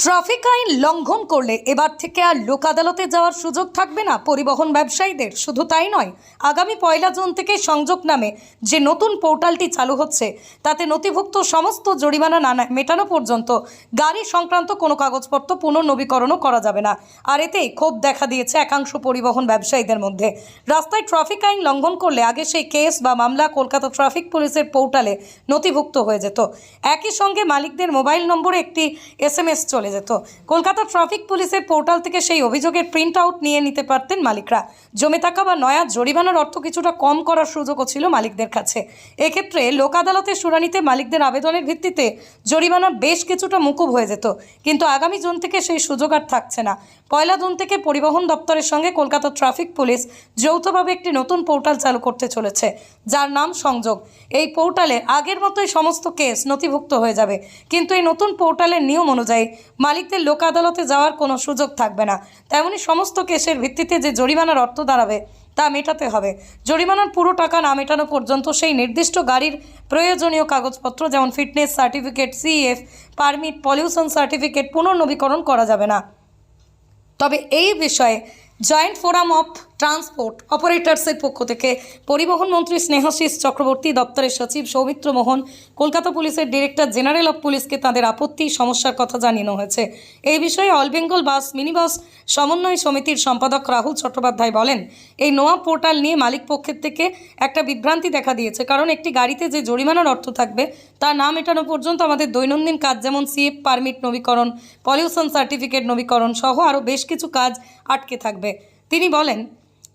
Traffic আইন লঙ্ঘন করলে এবার থেকে আর লোক আদালতে যাওয়ার সুযোগ থাকবে না। পরিবহন ব্যবসায়ীদের শুধু তাই নয়, আগামী পয়লা জুন থেকে সংযোগ নামে যে নতুন পোর্টালটি চালু হচ্ছে, তাতে নথিভুক্ত সমস্ত জরিমানা না মেটানো পর্যন্ত গাড়ি সংক্রান্ত কোনো কাগজপত্র পুনর্নবীকরণও করা যাবে না। আর এতেই ক্ষোভ দেখা দিয়েছে একাংশ পরিবহন ব্যবসায়ীদের মধ্যে। রাস্তায় ট্রাফিক আইন লঙ্ঘন করলে আগে সেই কেস বা মামলা কলকাতা ট্রাফিক পুলিশের পোর্টালে নথিভুক্ত হয়ে যেত। একই সঙ্গে মালিকদের মোবাইল নম্বরে একটি এস চলে যেত। কলকাতা ট্রাফিক পুলিশের পোর্টাল থেকে সেই অভিযোগের প্রিন্ট আউট নিয়ে নিতে পারতেন মালিকরা। জমে থাকা বা নয়া জরিমানার অর্থ কিছুটা কম করার সুযোগও ছিল মালিকদের কাছে। এক্ষেত্রে লোক আদালতের শুনানিতে মালিকদের আবেদনের ভিত্তিতে জরিমানা বেশ কিছুটা মুকুব হয়ে যেত। কিন্তু আগামী জুন থেকে সেই সুযোগ আর থাকছে না। পয়লা জুন থেকে পরিবহন দপ্তরের সঙ্গে কলকাতা ট্রাফিক পুলিশ যৌথভাবে একটি নতুন পোর্টাল চালু করতে চলেছে, যার নাম সংযোগ। এই পোর্টালে আগের মতোই সমস্ত কেস নথিভুক্ত হয়ে যাবে। কিন্তু এই নতুন পোর্টালের নিয়ম অনুযায়ী মালিকদের লোক আদালতে যাওয়ার কোনো সুযোগ থাকবে না। তেমনি সমস্ত কেসের ভিত্তিতে যে জরিমানার অর্থ দাঁড়াবে, তা মেটাতে হবে। জরিমানার পুরো টাকা না মেটানো পর্যন্ত সেই নির্দিষ্ট গাড়ির প্রয়োজনীয় কাগজপত্র, যেমন fitness certificate CF permit, pollution certificate, পুনর্নবীকরণ করা যাবে না। তবে এই বিষয়ে জয়েন্ট ফোরাম অফ ট্রান্সপোর্ট অপারেটরসের পক্ষ থেকে পরিবহন মন্ত্রী স্নেহাশিস চক্রবর্তী, দপ্তরের সচিব সৌমিত্র মোহন, কলকাতা পুলিশের ডিরেক্টর জেনারেল অফ পুলিশকে তাদের আপত্তি, সমস্যার কথা জানানো হয়েছে। এই বিষয়ে অল বেঙ্গল বাস মিনিবাস সমন্বয় সমিতির সম্পাদক রাহুল চট্টোপাধ্যায় বলেন, এই নোয়া পোর্টাল নিয়ে মালিক পক্ষের থেকে একটা বিভ্রান্তি দেখা দিয়েছে। কারণ একটি গাড়িতে যে জরিমানার অর্থ থাকবে তা না মেটানো পর্যন্ত আমাদের দৈনন্দিন কাজ যেমন সিএফ পারমিট নবীকরণ, পলিউশন সার্টিফিকেট নবীকরণ সহ আরও বেশ কিছু কাজ আটকে থাকবে। তিনি বলেন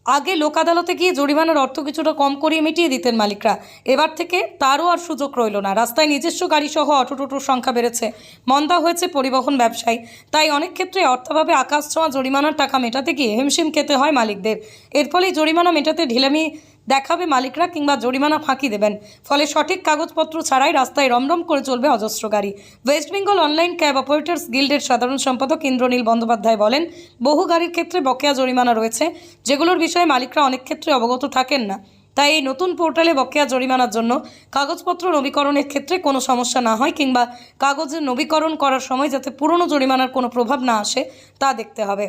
আগে লোক আদালতে গিয়ে জরিমানার অর্থ কিছুটা কম করিয়ে মিটিয়ে দিতেন মালিকরা। এবার থেকে তারও আর সুযোগ রইল না। রাস্তায় নিজস্ব গাড়িসহ অটো টোটোর সংখ্যা বেড়েছে। মন্দা হয়েছে পরিবহন ব্যবসায়ী। তাই অনেক ক্ষেত্রে অর্থাভাবে আকাশ ছোঁয়া জরিমানার টাকা মেটাতে গিয়ে হিমশিম খেতে হয় মালিকদের। এর ফলেই জরিমানা মেটাতে ঢিলামি দেখাবে মালিকরা কিংবা জরিমানা ফাঁকি দেবেন। ফলে সঠিক কাগজপত্র ছাড়াই রাস্তায় রমরম করে চলবে অজস্র গাড়ি। West Bengal online cab operators গিল্ডের সাধারণ সম্পাদক ইন্দ্রনীল বন্দ্যোপাধ্যায় বলেন, বহু গাড়ির ক্ষেত্রে বকেয়া জরিমানা রয়েছে, যেগুলোর বিষয়ে মালিকরা অনেক ক্ষেত্রে অবগত থাকেন না। তাই এই নতুন পোর্টালে বকেয়া জরিমানার জন্য কাগজপত্র নবীকরণের ক্ষেত্রে কোনো সমস্যা না হয় কিংবা কাগজের নবীকরণ করার সময় যাতে পুরনো জরিমানার কোনো প্রভাব না আসে, তা দেখতে হবে।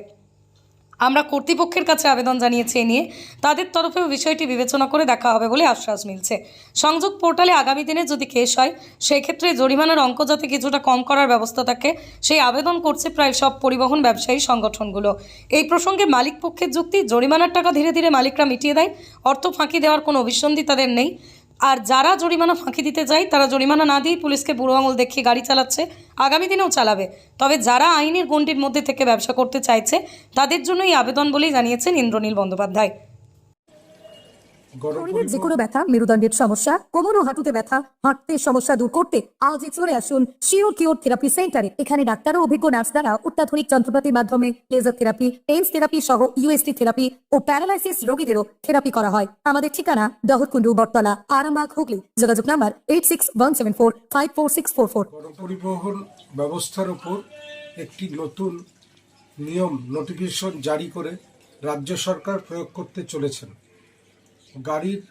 আমরা কর্তৃপক্ষের কাছে আবেদন জানিয়েছি এ নিয়ে। তাদের তরফেও বিষয়টি বিবেচনা করে দেখা হবে বলে আশ্বাস মিলছে। সংযোগ পোর্টালে আগামী দিনে যদি কেস হয় সেই ক্ষেত্রে জরিমানার অঙ্ক যাতে কিছুটা কম করার ব্যবস্থা থাকে, সেই আবেদন করছে প্রায় সব পরিবহন ব্যবসায়ী সংগঠনগুলো। এই প্রসঙ্গে মালিক পক্ষের যুক্তি, জরিমানার টাকা ধীরে ধীরে মালিকরা মিটিয়ে দেয়। অর্থ ফাঁকি দেওয়ার কোনো অভিসন্ধি তাদের নেই। আর যারা জরিমানা ফাঁকি দিতে যায়, তারা জরিমানা না দিয়েই পুলিশকে বুড়ো আঙুল দেখিয়ে গাড়ি চালাচ্ছে, আগামী দিনেও চালাবে। তবে যারা আইনের গণ্ডির মধ্যে থেকে ব্যবসা করতে চাইছে, তাদের জন্য এই আবেদন বলেই জানিয়েছেন ইন্দ্রনীল বন্দ্যোপাধ্যায়। শরীরের যে কোনো ব্যথা মেরুদণ্ডের সমস্যা কোমর ও হাঁটুতে ব্যথা হাঁটতে সমস্যা দূর করতে আজই চলে আসুন শিওর কিওর থেরাপি সেন্টারে এখানে ডাক্তার ও অভিজ্ঞ নার্স দ্বারা অত্যাধুনিক যন্ত্রপাতির মাধ্যমে লেজার থেরাপি পেন্স থেরাপি সহ ইউএসটি থেরাপি ও প্যারালাইসিস রোগীদেরও থেরাপি করা হয়। আমাদের ঠিকানা দহরকুন্ডু বটতলা আরামবাগ হুগলি। যোগাযোগ number eight six one seven four five four six four four গণপরিবহন ব্যবস্থার উপর একটি নতুন নিয়ম নোটিফিকেশন জারি করে রাজ্য সরকার প্রয়োগ করতে চলেছেন। গাড়ির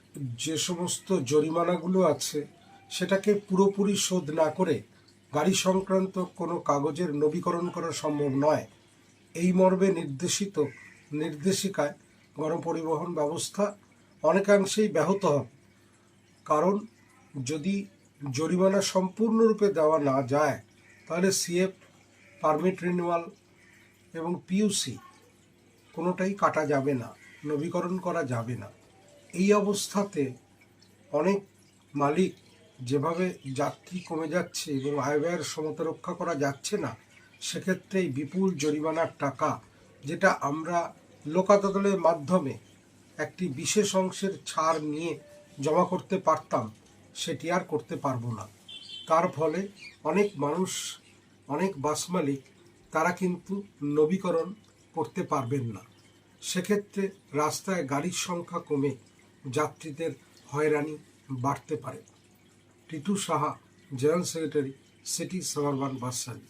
যে সমস্ত জরিমানাগুলো আছে, সেটাকে পুরোপুরি শোধ না করে গাড়ি সংক্রান্ত কোনো কাগজের নবীকরণ করা সম্ভব নয়। এই মর্মে নির্দেশিত নির্দেশিকায় গণপরিবহন ব্যবস্থা অনেকাংশেই ব্যাহত হবে। কারণ যদি জরিমানা সম্পূর্ণরূপে দেওয়া না যায়, তাহলে সিএফ, পারমিট রিনিউয়াল এবং পিইউসি কোনোটাই কাটা যাবে না, নবীকরণ করা যাবে না। এই অবস্থাতে অনেক মালিক যেভাবে যাত্রী কমে যাচ্ছে এবং আয় ব্যয়ের সমতা রক্ষা করা যাচ্ছে না সেক্ষেত্রে বিপুল জরিমানার টাকা, যেটা আমরা লোক আদালতের মাধ্যমে একটি বিশেষ অংশের ছাড় নিয়ে জমা করতে পারতাম, সেটি আর করতে পারব না। তার ফলে অনেক মানুষ, অনেক বাস মালিক, তারা কিন্তু নবীকরণ করতে পারবেন না। সেক্ষেত্রে রাস্তায় গাড়ির সংখ্যা কমে যাত্রীদের হয়রানি বাড়তে পারে। Titu Saha general secretary city suburban bus service.